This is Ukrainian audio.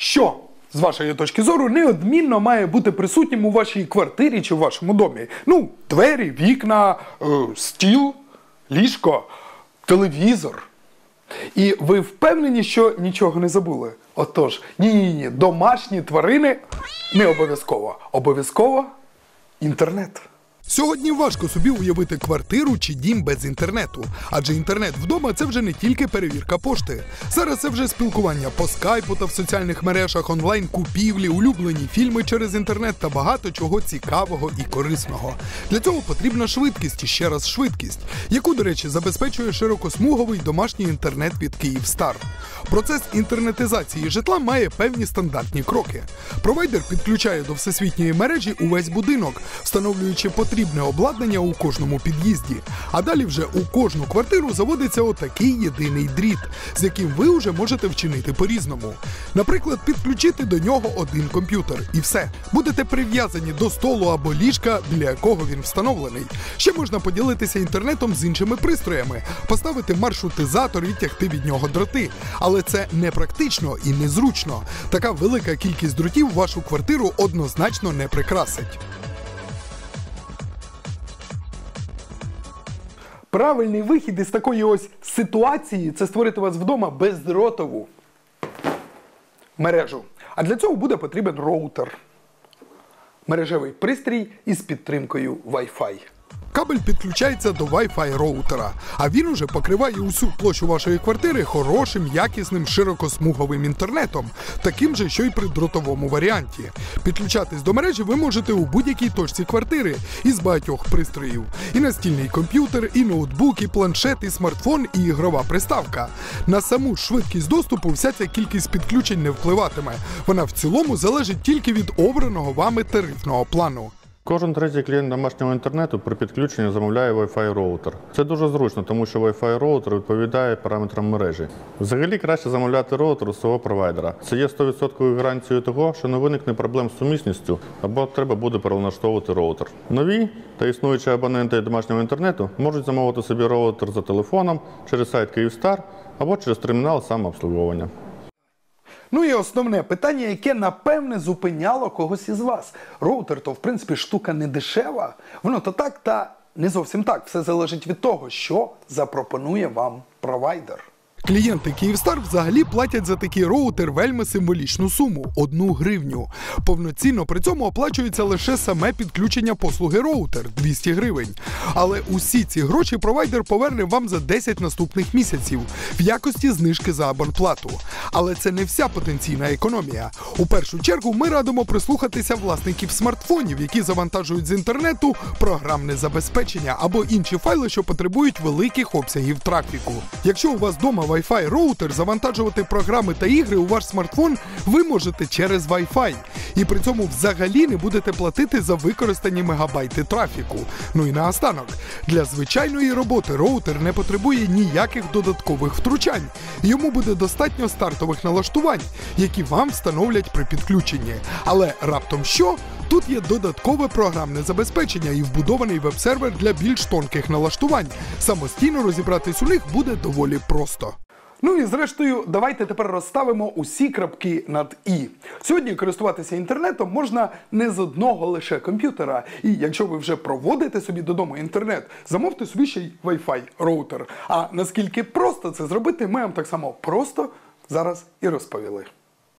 Що, з вашої точки зору, неодмінно має бути присутнім у вашій квартирі чи в вашому домі? Ну, двері, вікна, е, стіл, ліжко, телевізор. І ви впевнені, що нічого не забули? Отож, ні-ні-ні, домашні тварини не обов'язково. Обов'язково інтернет. Сьогодні важко собі уявити квартиру чи дім без інтернету, адже інтернет вдома це вже не тільки перевірка пошти. Зараз це вже спілкування по скайпу та в соціальних мережах, онлайн купівлі, улюблені фільми через інтернет та багато чого цікавого і корисного. Для цього потрібна швидкість і ще раз швидкість, яку, до речі, забезпечує широкосмуговий домашній інтернет від Київстар. Процес інтернетизації житла має певні стандартні кроки. Провайдер підключає до всесвітньої мережі увесь будинок, встановлюючи потрібне обладнання у кожному під'їзді. А далі вже у кожну квартиру заводиться отакий єдиний дріт, з яким ви вже можете вчинити по-різному. Наприклад, підключити до нього один комп'ютер, і все. Будете прив'язані до столу або ліжка, біля якого він встановлений. Ще можна поділитися інтернетом з іншими пристроями, поставити маршрутизатор і тягти від нього дроти. Але це не практично і незручно. Така велика кількість дротів вашу квартиру однозначно не прикрасить. Правильний вихід із такої ось ситуації це створити вас вдома бездротову мережу. А для цього буде потрібен роутер. Мережевий пристрій із підтримкою Wi-Fi. Кабель підключається до Wi-Fi роутера, а він уже покриває усю площу вашої квартири хорошим, якісним, широкосмуговим інтернетом, таким же, що й при дротовому варіанті. Підключатись до мережі ви можете у будь-якій точці квартири із багатьох пристроїв: і настільний комп'ютер, і ноутбук, і планшет, і смартфон, і ігрова приставка. На саму швидкість доступу вся ця кількість підключень не впливатиме. Вона в цілому залежить тільки від обраного вами тарифного плану. Кожен третій клієнт домашнього інтернету при підключенні замовляє Wi-Fi роутер. Це дуже зручно, тому що Wi-Fi роутер відповідає параметрам мережі. Взагалі краще замовляти роутер у свого провайдера. Це є 100% гарантією того, що не виникне проблем з сумісністю або треба буде перелаштовувати роутер. Нові та існуючі абоненти домашнього інтернету можуть замовити собі роутер за телефоном через сайт Київстар або через термінал самообслуговування. Ну і основне питання, яке напевне зупиняло когось із вас. Роутер то, в принципі, штука не дешева. Воно то так, та не зовсім так. Все залежить від того, що запропонує вам провайдер. Клієнти Київстар взагалі платять за такий роутер вельми символічну суму одну гривню. Повноцінно при цьому оплачується лише саме підключення послуги роутер 200 гривень. Але усі ці гроші провайдер поверне вам за 10 наступних місяців в якості знижки за абонплату. Але це не вся потенційна економія. У першу чергу ми радимо прислухатися власників смартфонів, які завантажують з інтернету програмне забезпечення або інші файли, що потребують великих обсягів трафіку. Якщо у вас вдома Wi-Fi роутер, завантажувати програми та ігри у ваш смартфон ви можете через Wi-Fi. І при цьому взагалі не будете платити за використані мегабайти трафіку. Ну і наостанок, для звичайної роботи роутер не потребує ніяких додаткових втручань. Йому буде достатньо стартових налаштувань, які вам встановлять при підключенні. Але раптом що? Тут є додаткове програмне забезпечення і вбудований веб-сервер для більш тонких налаштувань. Самостійно розібратись у них буде доволі просто. Ну і зрештою, давайте тепер розставимо усі крапки над і. Сьогодні користуватися інтернетом можна не з одного лише комп'ютера. І якщо ви вже проводите собі додому інтернет, замовте собі ще й Wi-Fi роутер. А наскільки просто це зробити, ми вам так само просто зараз і розповіли.